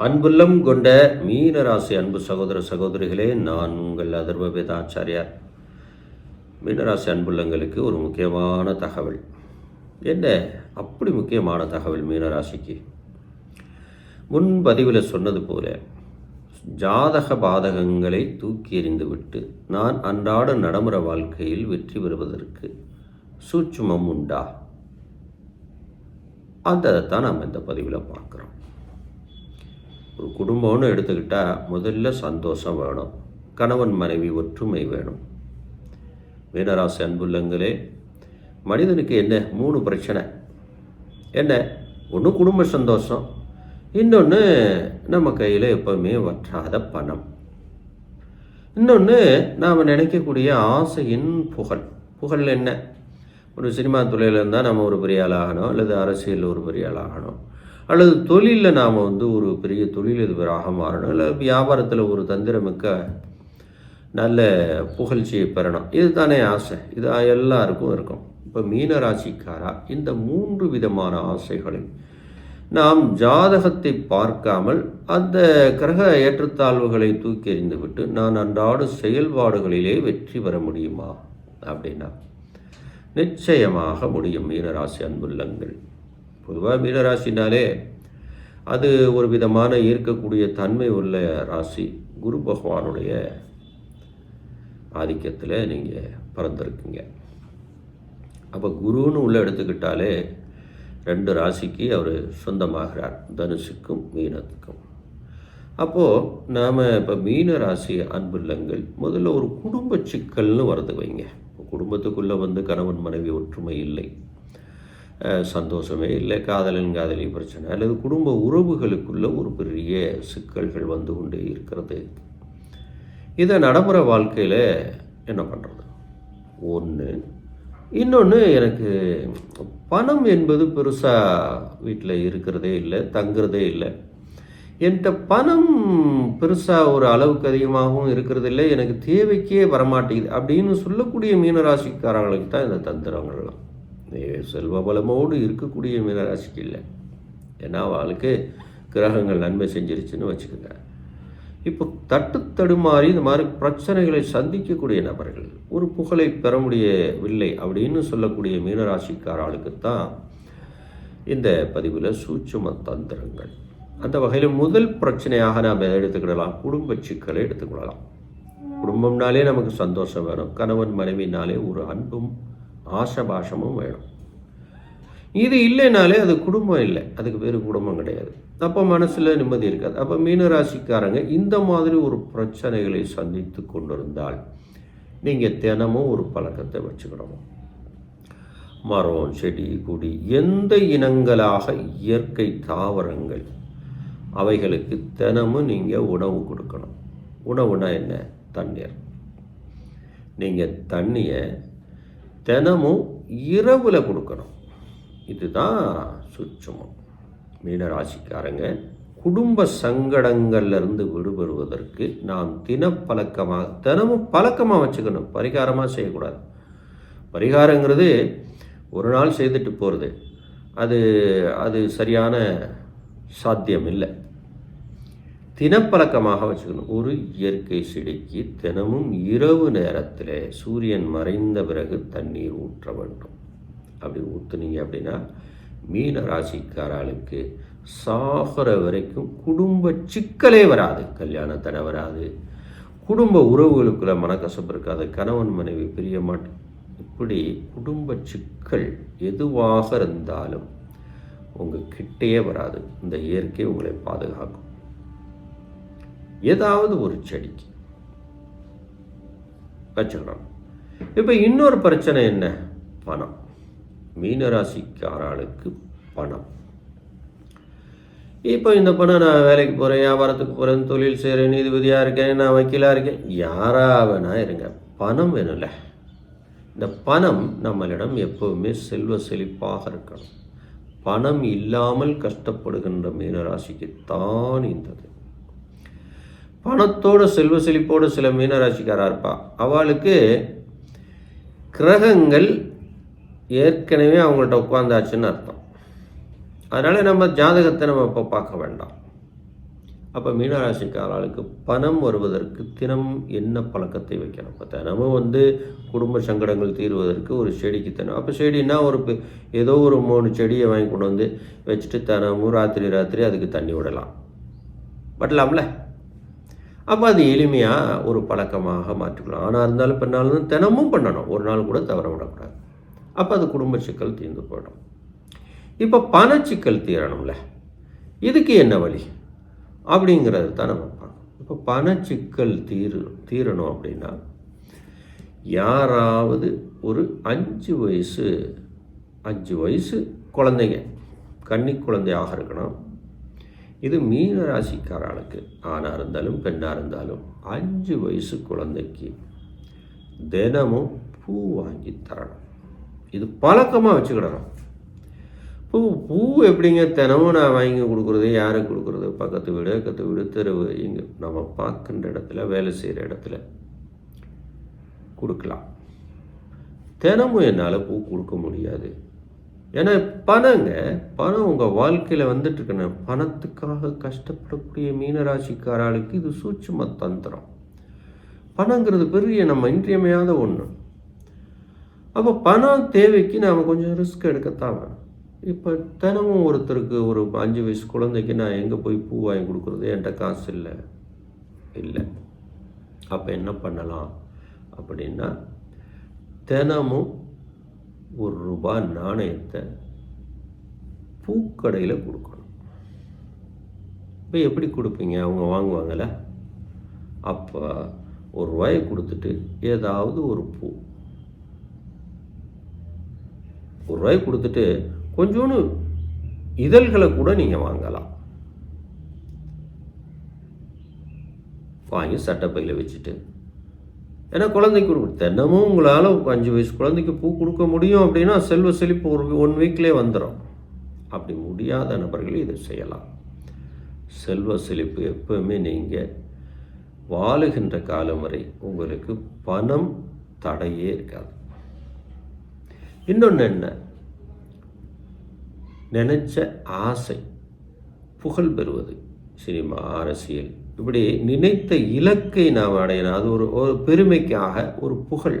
அன்புள்ளம் கொண்ட மீனராசி அன்பு சகோதர சகோதரிகளே நான் உங்கள் அதர்வ வேதாச்சாரியார் மீனராசி அன்புள்ளங்களுக்கு ஒரு முக்கியமான தகவல். என்ன? அப்படி முக்கியமான தகவல் மீனராசிக்கு? முன் பதிவில் சொன்னது போல ஜாதக பாதகங்களை தூக்கி எறிந்துவிட்டு நான் அன்றாட நடைமுறை வாழ்க்கையில் வெற்றி பெறுவதற்கு சூட்சுமம் உண்டா? அதை தான் நம்ம இந்த பதிவில் பார்க்குறோம். ஒரு குடும்பம்னு எடுத்துக்கிட்டால் முதல்ல சந்தோஷம் வேணும். கணவன் மனைவி ஒற்றுமை வேணும். மீனராசி அன்புள்ளங்களே மனிதனுக்கு என்ன? மூணு பிரச்சனை. என்ன? ஒன்று குடும்ப சந்தோஷம். இன்னொன்று நம்ம கையில் எப்போவுமே வற்றாத பணம். இன்னொன்று நாம் நினைக்கக்கூடிய ஆசையின் புகழ். புகழ் என்ன? ஒரு சினிமா துறையில் இருந்தால் நம்ம ஒரு பெரிய ஆளாகணும் அல்லது அரசியலில் ஒரு பெரிய ஆளாகணும் அல்லது தொழிலில் நாம் வந்து ஒரு பெரிய தொழிலதிபராக மாறணும். இல்லை வியாபாரத்தில் ஒரு தந்திரமிக்க நல்ல புகழ்ச்சியை பெறணும். இது தானே ஆசை. இது எல்லாருக்கும் இருக்கும். இப்போ மீனராசிக்காரா இந்த மூன்று விதமான ஆசைகளை நாம் ஜாதகத்தை பார்க்காமல் அந்த கிரக ஏற்றத்தாழ்வுகளை தூக்கி எறிந்துவிட்டு நான் அன்றாட செயல்பாடுகளிலே வெற்றி பெற முடியுமா? அப்படின்னா நிச்சயமாக முடியும். மீனராசி அன்புள்ளங்கள். பொதுவாக மீனராசினாலே அது ஒரு விதமான ஈர்க்கக்கூடிய தன்மை உள்ள ராசி. குரு பகவானுடைய ஆதிக்கத்தில் நீங்கள் பிறந்திருக்கீங்க. அப்போ குருன்னு உள்ளே எடுத்துக்கிட்டாலே ரெண்டு ராசிக்கு அவர் சொந்தமாகிறார். தனுஷுக்கும் மீனத்துக்கும். அப்போது நாம் இப்போ மீன ராசி அன்புள்ளங்கள் முதல்ல ஒரு குடும்ப சிக்கல்னு வரது வைங்க. குடும்பத்துக்குள்ளே வந்து கணவன் மனைவி ஒற்றுமை இல்லை. சந்தோஷமே இல்லை காதலன் காதலி பிரச்சனை. அல்லது குடும்ப உறவுகளுக்குள்ள ஒரு பெரிய சிக்கல்கள் வந்து கொண்டே இருக்கிறது. இதை நடைமுறை வாழ்க்கையில் என்ன பண்ணுறது ஒன்று இன்னொன்று எனக்கு பணம் என்பது பெருசாக வீட்டில் இருக்கிறதே இல்லை தங்குறதே இல்லை. என்கிட்ட பணம் பெருசாக ஒரு அளவுக்கு அதிகமாகவும் இருக்கிறது இல்லை எனக்கு தேவைக்கே வரமாட்டேங்குது அப்படின்னு சொல்லக்கூடிய மீனராசிக்காரங்களுக்கு தான் இந்த தந்திரங்கள்லாம். செல்வ பலமோடு இருக்கக்கூடிய மீனராசிக்கு இல்லை. ஏன்னா அவளுக்கு கிரகங்கள் நன்மை செஞ்சிருச்சுன்னு வச்சுக்கோங்க. இப்போ தட்டு தடுமாறி இந்த மாதிரி பிரச்சனைகளை சந்திக்கக்கூடிய நபர்கள் ஒரு புகழை பெற முடியவில்லை அப்படின்னு சொல்லக்கூடிய மீனராசிக்கார ஆளுக்கு தான் இந்த பதிவில் சூட்சும தந்திரங்கள். அந்த வகையில் முதல் பிரச்சனையாக நாம் எடுத்துக்கிடலாம்? குடும்ப சிக்கலை எடுத்துக்கொள்ளலாம். குடும்பம்னாலே நமக்கு சந்தோஷம் வேணும். கணவன் மனைவினாலே ஒரு அன்பும் ஆசபாஷமும் வேணும். இது இல்லைனாலே அது குடும்பம் இல்லை. அதுக்கு பேர் குடும்பம் கிடையாது. அப்போ மனசில் நிம்மதி இருக்காது. அப்போ மீனராசிக்காரங்க இந்த மாதிரி ஒரு பிரச்சனைகளை சந்தித்து கொண்டிருந்தால் நீங்கள் தினமும் ஒரு பழக்கத்தை வச்சுக்கிடணும் மரம் செடி கொடி எந்த இனங்களாக இயற்கை தாவரங்கள் அவைகளுக்கு தினமும் நீங்கள் உணவு கொடுக்கணும். உணவுனா என்ன? தண்ணீர். நீங்கள் தண்ணியை தினமும் இரவில் கொடுக்கணும். இதுதான் சுட்சமம். மீனராசிக்காரங்க குடும்ப சங்கடங்கள்லேருந்து விடுபடுவதற்கு நாம் தினப்பழக்கமாக தினமும் பழக்கமாக வச்சுக்கணும். பரிகாரமாக செய்யக்கூடாது. பரிகாரங்கிறது ஒரு நாள் செய்துட்டு போகிறது அது அது சரியான சாத்தியம் இல்லை. தினப்பழக்கமாக வச்சுக்கணும். ஒரு இயற்கை செடிக்கு தினமும் இரவு நேரத்தில் சூரியன் மறைந்த பிறகு தண்ணீர் ஊற்ற வேண்டும். அப்படி ஊற்றுனீங்க அப்படின்னா மீன ராசிக்காராளுக்கு சாகிற வரைக்கும் குடும்ப சிக்கலே வராது கல்யாணத்தடை வராது. குடும்ப உறவுகளுக்குள்ள மனக்கசப்பு இருக்காது கணவன் மனைவி பிரிய மாட்டேன் இப்படி குடும்ப சிக்கல் எதுவாக இருந்தாலும் உங்கள் கிட்டேயே வராது இந்த இயற்கை உங்களை பாதுகாக்கும். ஏதாவது ஒரு செடிக்கு வச்சுக்கலாம் இப்போ இன்னொரு பிரச்சனை என்ன? பணம். மீனராசிக்காரர்களுக்கு பணம். இப்போ இந்த பணம் நான் வேலைக்கு போகிறேன் வியாபாரத்துக்கு போகிறேன் தொழில் செய்கிறேன் நீதிபதியாக இருக்கேன் நான் வக்கீலாக இருக்கேன் யாராக வேணா இருங்க. பணம் வேணும்ல. இந்த பணம் நம்மளிடம் எப்போவுமே செல்வ செழிப்பாக இருக்கணும். பணம் இல்லாமல் கஷ்டப்படுகின்ற மீனராசிக்குத்தான் இருந்தது இந்தது. பணத்தோட செல்வ செழிப்போடு சில மீனராசிக்காராக இருப்பா. அவளுக்கு கிரகங்கள் ஏற்கனவே அவங்கள்ட்ட உட்காந்தாச்சுன்னு அர்த்தம். அதனால் நம்ம ஜாதகத்தை நம்ம இப்போ பார்க்க வேண்டாம். அப்போ மீனராசிக்காரர்களுக்கு பணம் வருவதற்கு தினம் என்ன பழக்கத்தை வைக்கணும்? இப்போ தினமும் வந்து குடும்ப சங்கடங்கள் தீர்வதற்கு ஒரு செடிக்கு தினம். அப்போ செடின்னா ஒரு பெ- ஏதோ ஒரு மூணு செடியை வாங்கி கொண்டு வந்து வச்சுட்டு தினமும் ராத்திரி ராத்திரி அதுக்கு தண்ணி விடலாம். பட்டலாம்ல அப்போ அது எளிமையாக ஒரு பழக்கமாக மாற்றிக்கலாம். ஆனால் இருந்தாலும் பெண்ணாலும் தினமும் பண்ணணும். ஒரு நாள் கூட தவற விடக்கூடாது. அப்போ அது குடும்ப சிக்கல் தீர்ந்து போயிடும். இப்போ பணச்சிக்கல் தீரணும்ல. இதுக்கு என்ன வழி? அப்படிங்கிறது தான் நம்ம பார்க்கணும். இப்போ பணச்சிக்கல் தீரு தீரணும் அப்படின்னா யாராவது ஒரு அஞ்சு வயசு அஞ்சு வயசு குழந்தைங்க கன்னி குழந்தையாக இருக்கணும். இது மீன ராசிக்காரர்களுக்கு ஆணாக இருந்தாலும் பெண்ணாக இருந்தாலும் அஞ்சு வயசு குழந்தைக்கு தினமும் பூ வாங்கி தரணும். இது பழக்கமாக வச்சுக்கிடணும். பூ பூ எப்படிங்க தினமும் நான் வாங்கி கொடுக்குறது யாருக்கு கொடுக்குறது? பக்கத்து வீடு பக்கத்து வீடு தெருவு. இங்கே நம்ம பார்க்குற இடத்துல வேலை செய்கிற இடத்துல கொடுக்கலாம். தினமும் என்னால் பூ கொடுக்க முடியாது. ஏன்னா பணங்க பணம் உங்கள் வாழ்க்கையில் வந்துட்டு பணத்துக்காக கஷ்டப்படக்கூடிய மீனராசிக்காராளுக்கு இது சூட்சும தந்திரம். பணங்கிறது பெரிய நம்ம இன்றியமையாத ஒன்று அப்போ பணம் தேவைக்கு நாம் கொஞ்சம் ரிஸ்க் எடுக்கத்தான் வேணும். இப்போ தினமும் ஒருத்தருக்கு ஒரு அஞ்சு வயசு குழந்தைக்கு நான் எங்கே போய் பூ வாங்கி கொடுக்குறது? என்கிட்ட காசு இல்லை. இல்லை. அப்போ என்ன பண்ணலாம்? அப்படின்னா தினமும் ஒரு ரூபாய் நாணயத்தை பூக்கடையில் கொடுக்கணும். இப்போ எப்படி கொடுப்பீங்க? அவங்க வாங்குவாங்கள்ல அப்போ ஒரு ரூபாயை கொடுத்துட்டு ஏதாவது ஒரு பூ ஒரு ரூபாய் கொடுத்துட்டு கொஞ்சோண்டு இதழ்களை கூட நீங்கள் வாங்கலாம். வாங்கி சட்டப்பையில் வச்சுட்டு. ஏன்னா குழந்தைக்கு கொடுக்கும் தினமும் உங்களால் அஞ்சு வயசு குழந்தைக்கு பூ கொடுக்க முடியும் அப்படின்னா செல்வ செழிப்பு ஒரு ஒன் வீக்லேயே வந்துடும் அப்படி முடியாத நபர்கள் இதை செய்யலாம். செல்வ செழிப்பு எப்பவுமே நீங்கள் வாழுகின்ற காலம் வரை உங்களுக்கு பணம் தடையே இருக்காது. இன்னொன்று என்ன? நினச்ச ஆசை புகழ் பெறுவது. சினிமா அரசியல் இப்படி நினைத்த இலக்கை நாம் அடையணும். அது ஒரு ஒரு பெருமைக்காக ஒரு புகழ்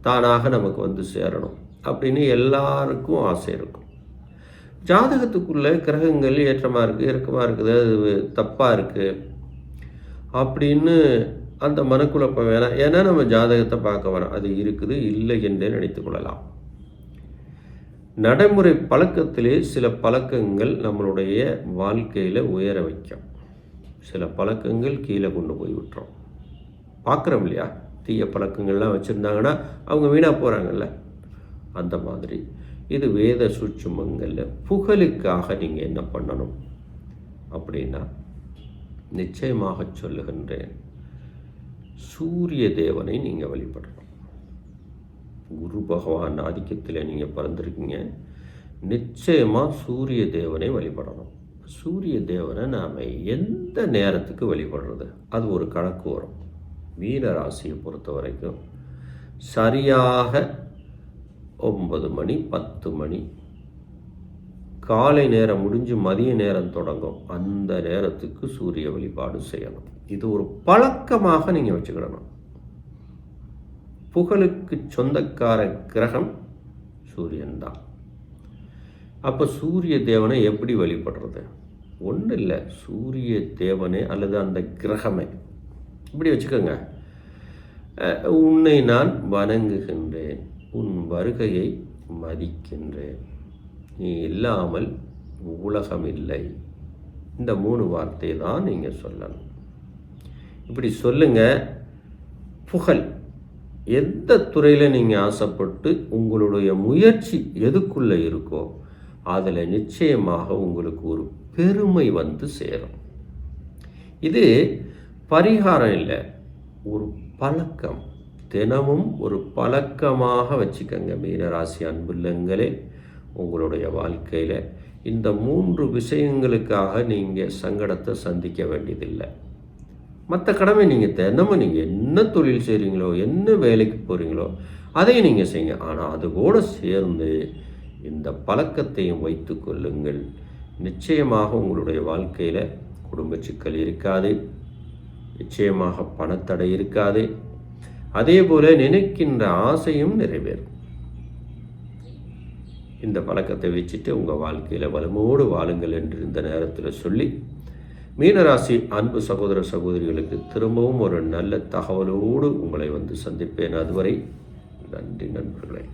தானாக நமக்கு வந்து சேரணும் அப்படின்னு எல்லாருக்கும் ஆசை இருக்கும். ஜாதகத்துக்குள்ளே கிரகங்கள் ஏற்றமாக இருக்குது இறக்கமாக இருக்குது அது தப்பாக இருக்குது அப்படின்னு அந்த மனக்குழப்பம் வேணாம். ஏன்னா நம்ம ஜாதகத்தை பார்க்க வரோம். அது இருக்குது இல்லை என்றே நினைத்து கொள்ளலாம். நடைமுறை பழக்கத்திலே சில பழக்கங்கள் நம்மளுடைய வாழ்க்கையில் உயர வைக்கும். சில பழக்கங்கள் கீழே கொண்டு போய் விட்டுறோம் பார்க்குறோம் இல்லையா? தீய பழக்கங்கள்லாம் வச்சுருந்தாங்கன்னா அவங்க வீணாக போகிறாங்கல்ல அந்த மாதிரி. இது வேத சூட்சுமங்களில் புகழுக்காக நீங்கள் என்ன பண்ணணும்? அப்படின்னா நிச்சயமாக சொல்லுகின்றேன் சூரிய தேவனை நீங்கள் வழிபடணும். குரு பகவான் ஆதிக்கத்தில் நீங்கள் பிறந்திருக்கீங்க. நிச்சயமாக சூரிய தேவனை வழிபடணும். சூரிய தேவனை நாம் எந்த நேரத்துக்கு வழிபடுறது? அது ஒரு கணக்கு வரும். மீன ராசியை பொறுத்த வரைக்கும் சரியாக ஒன்பது மணி பத்து மணி. காலை நேரம் முடிஞ்சு மதிய நேரம் தொடங்கும். அந்த நேரத்துக்கு சூரிய வழிபாடு செய்யணும். இது ஒரு பழக்கமாக நீங்கள் வச்சுக்கிடணும். புகழுக்கு சொந்தக்கார கிரகம் சூரியன் தான் அப்போ சூரிய தேவனை எப்படி வழிபடுறது? ஒன்றும் இல்லை சூரிய தேவனே அல்லது அந்த கிரகமே. இப்படி வச்சுக்கோங்க. உன்னை நான் வணங்குகின்றேன் உன் வருகையை மதிக்கின்றேன். நீ இல்லாமல் உலகம் இல்லை. இந்த மூணு வார்த்தை தான் நீங்கள் சொல்லணும். இப்படி சொல்லுங்கள் புகழ். எந்த துறையில் நீங்கள் ஆசைப்பட்டு உங்களுடைய முயற்சி எதுக்குள்ளே இருக்கோ அதில் நிச்சயமாக உங்களுக்கு ஒரு பெருமை வந்து சேரும். இது பரிகாரம் இல்லை ஒரு பழக்கம். தினமும் ஒரு பழக்கமாக வச்சுக்கோங்க மீனராசி அன்புள்ளங்களே உங்களுடைய வாழ்க்கையில். இந்த மூன்று விஷயங்களுக்காக நீங்கள் சங்கடத்தை சந்திக்க வேண்டியதில்லை. மற்ற கடமை நீங்கள் தினமும் நீங்கள் என்ன தொழில் செய்கிறீங்களோ என்ன வேலைக்கு போகிறீங்களோ அதையும் நீங்கள் செய்யுங்க. ஆனால் அது கூட சேர்ந்து இந்த பழக்கத்தையும் வைத்து கொள்ளுங்கள். நிச்சயமாக உங்களுடைய வாழ்க்கையில் குடும்ப சிக்கல் இருக்காது. நிச்சயமாக பணத்தடை இருக்காது. அதே போல் நினைக்கின்ற ஆசையும் நிறைவேறும். இந்த பழக்கத்தை வச்சுட்டு உங்கள் வாழ்க்கையில் வளமோடு வாழுங்கள் என்று இந்த நேரத்தில் சொல்லி மீனராசி அன்பு சகோதர சகோதரிகளுக்கு திரும்பவும் ஒரு நல்ல தகவலோடு உங்களை வந்து சந்திப்பேன். அதுவரை நன்றி நண்பர்களே.